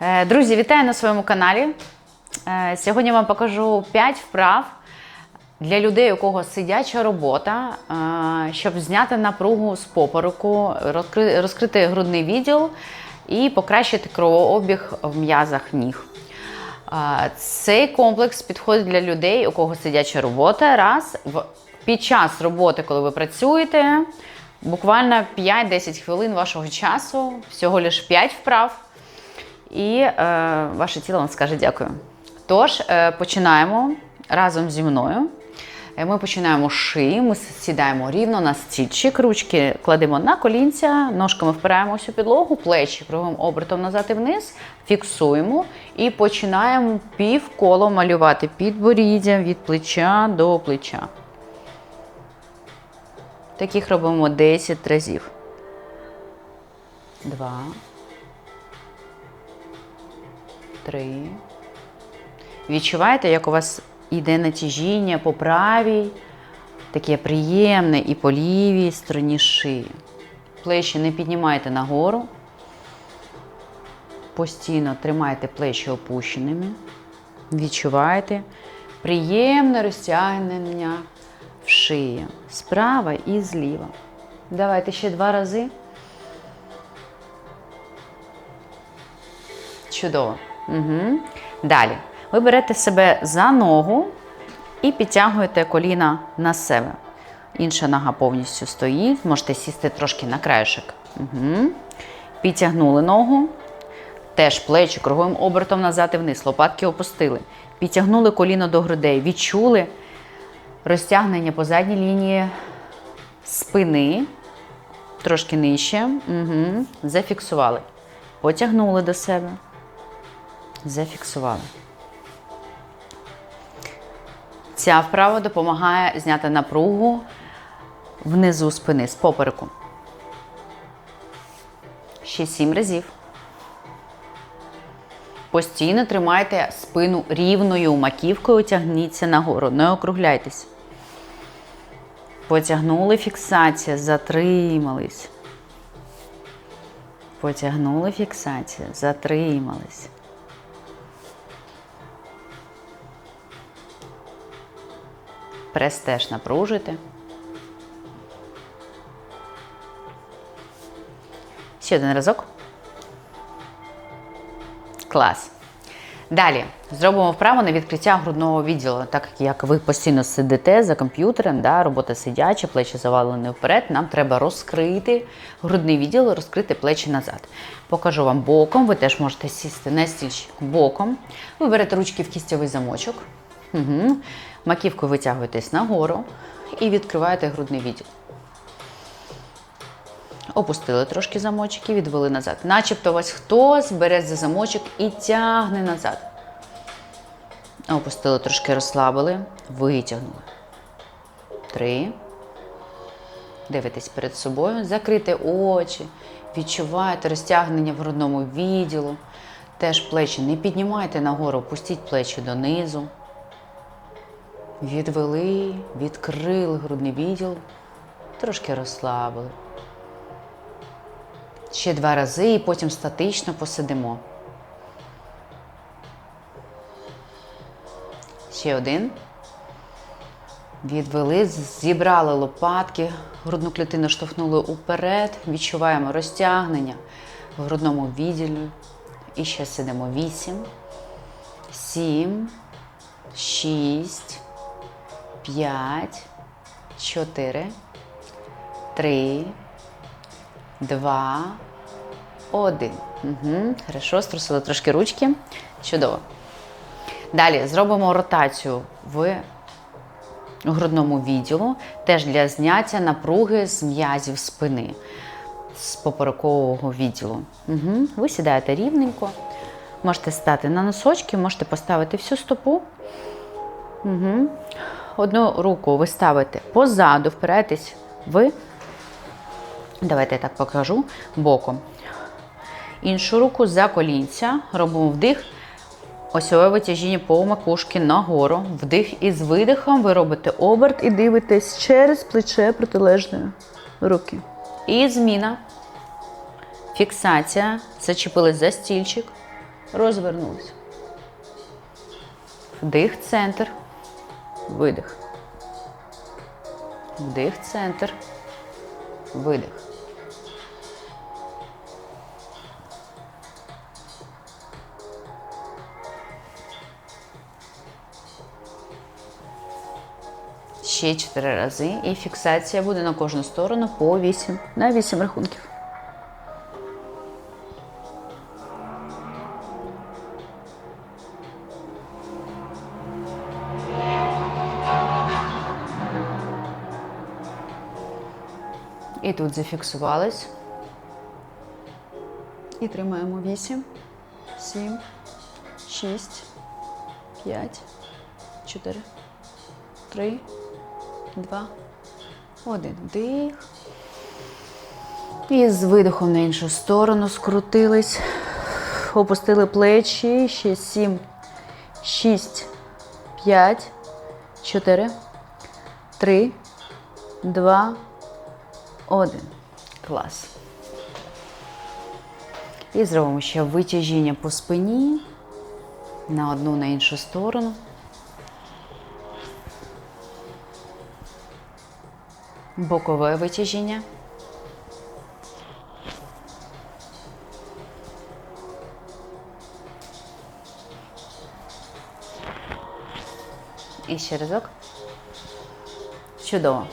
Е, Друзі, вітаю на своєму каналі. Е, Сьогодні вам покажу 5 вправ для людей, у кого сидяча робота, е, щоб зняти напругу з попереку, розкрити грудний відділ і покращити кровообіг в м'язах ніг. Цей комплекс підходить для людей, у кого сидяча робота. Раз під час роботи, коли ви працюєте, буквально 5-10 хвилин вашого часу, всього лише 5 вправ і е, ваше тіло вам скаже дякую. Тож, е, починаємо разом зі мною. Е, Ми починаємо з шиї, ми сідаємо рівно на стільчик, ручки кладемо на колінця, ножками впираємося у підлогу, плечі кругом обертом назад і вниз, фіксуємо і починаємо півколо малювати підборіддя від плеча до плеча. Таких робимо 10 разів. Два. Три. Відчуваєте, як у вас йде натяжіння по правій, таке приємне і по лівій стороні шиї. Плечі не піднімайте нагору. Постійно тримайте плечі опущеними. Відчуваєте приємне розтягнення в шиї. Справа і зліва. Давайте ще два рази. Чудово. Угу. Далі. Ви берете себе за ногу і підтягуєте коліна на себе. Інша нога повністю стоїть. Можете сісти трошки на краєшок. Угу. Підтягнули ногу. Теж плечі круговим обертом назад і вниз. Лопатки опустили. Підтягнули коліно до грудей. Відчули розтягнення по задній лінії спини. Трошки нижче. Угу. Зафіксували. Потягнули до себе. Зафіксували. Ця вправа допомагає зняти напругу внизу спини з попереку. Ще сім разів. Постійно тримайте спину рівною маківкою, тягніться нагору, не округляйтесь. Потягнули фіксація, затримались. Потягнули фіксація, затримались. Прес теж напружуйте. Ще один разок. Клас. Далі зробимо вправу на відкриття грудного відділу. Так як ви постійно сидите за комп'ютером, да, робота сидяча, плечі завалені вперед, нам треба розкрити грудний відділ, розкрити плечі назад. Покажу вам боком, ви теж можете сісти на стільчик боком. Ви берете ручки в кістєвий замочок. Угу. Маківкою витягуєтесь нагору і відкриваєте грудний відділ. Опустили трошки замочок і відвели назад. Начебто вас хтось бере за замочок і тягне назад. Опустили трошки, розслабили, витягнули. Три. Дивитесь перед собою, закрите очі, відчуваєте розтягнення в грудному відділу. Теж плечі не піднімайте нагору, опустіть плечі донизу. Відвели, відкрили грудний відділ, трошки розслабили. Ще два рази і потім статично посидимо. Ще один. Відвели, зібрали лопатки, грудну клітину штовхнули уперед. Відчуваємо розтягнення в грудному відділі. І ще сидимо. Вісім, сім, шість, п'ять, чотири, три. Два, один. Угу. Хорошо, струсили трошки ручки. Чудово. Далі зробимо ротацію в грудному відділу, теж для зняття напруги з м'язів спини, з поперекового відділу. Угу. Ви сідаєте рівненько, можете стати на носочки, можете поставити всю стопу. Угу. Одну руку ви ставите позаду, впираєтесь в Давайте я так покажу боком. Іншу руку за колінця. Робимо вдих. Осьове витяжіння по макушки нагору. Вдих із видихом. Ви робите оберт і дивитесь через плече протилежної руки. І зміна. Фіксація. Зачепились за стільчик. розвернулись. Вдих, центр, видих. Вдих, центр, видих. Ще 4 рази. І фіксація буде на кожну сторону по 8. На 8 рахунків. І тут зафіксувались. І тримаємо 8, 7, 6, 5, 4, 3, 2, 1. Вдих. І з видихом на іншу сторону скрутились. Опустили плечі. Ще 7, 6, 5, 4, 3, 2, 1. Клас. І зробимо ще витяжіння по спині на одну на іншу сторону. Бокове витяжіння. І ще разок. Чудово.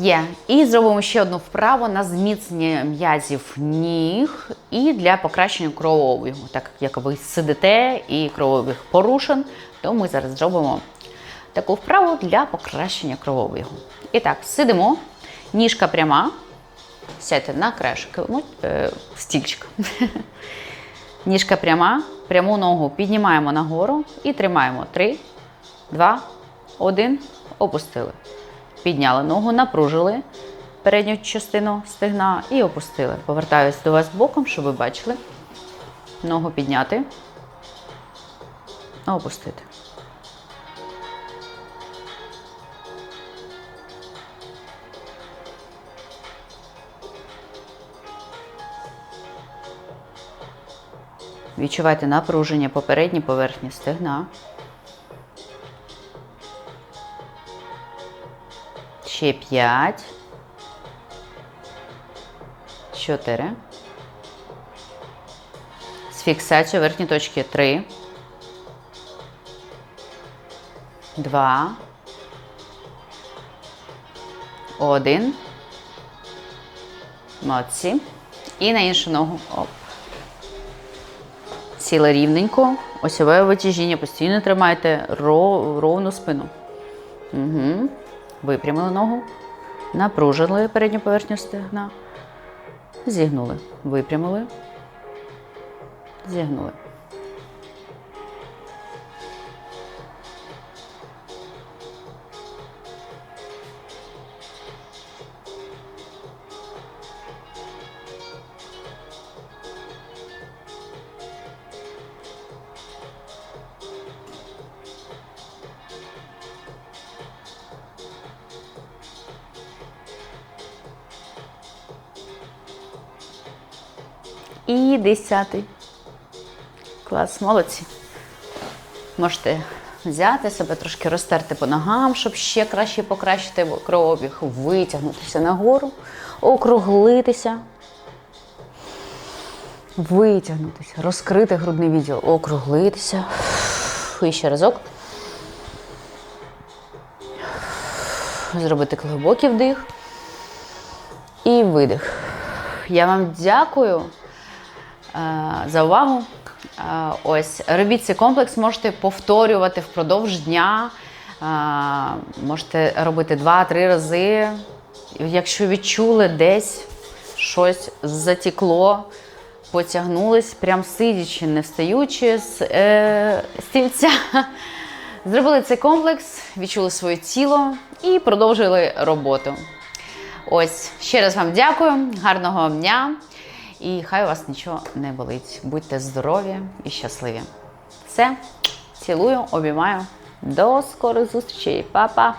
Є. І зробимо ще одну вправу на зміцнення м'язів ніг і для покращення кровообігу. Так як ви сидите і кровообіг порушен, то ми зараз зробимо таку вправу для покращення кровообігу. І так, сидимо, ніжка пряма. Сядьте на краєшок е, стільчик. Ніжка пряма, пряму ногу піднімаємо нагору і тримаємо. Три, два, один. Опустили. Підняли ногу, напружили передню частину стегна і опустили. Повертаюсь до вас боком, щоб ви бачили. Ногу підняти. Опустити. Відчувайте напруження попередньої поверхні стегна. Ще 5. 4. З фіксацією верхньої точки 3. 2. 1. Молодці. І на іншу ногу. Оп. Сіли рівненько. Осьове витяжіння. Постійно тримайте ров- ровну спину. Угу. Випрямили ногу. Напружили передню поверхню стегна. Зігнули. Випрямили. Зігнули. І десятий. Клас, молодці. Можете взяти себе, трошки розтерти по ногам, щоб ще краще покращити кровообіг, витягнутися нагору, округлитися. Витягнутися, розкрити грудний відділ, округлитися. І ще разок. Зробити глибокий вдих і видих. Я вам дякую за увагу. Е, ось робіть цей комплекс, можете повторювати впродовж дня. Е, можете робити 2-3 рази. Якщо відчули десь щось затікло, потягнулись, прям сидячи, не встаючи з е, стільця. Зробили цей комплекс, відчули своє тіло і продовжили роботу. Ось, ще раз вам дякую, гарного дня. І хай у вас нічого не болить. Будьте здорові і щасливі. Все, цілую, обіймаю. До скорих зустрічей, Па-па!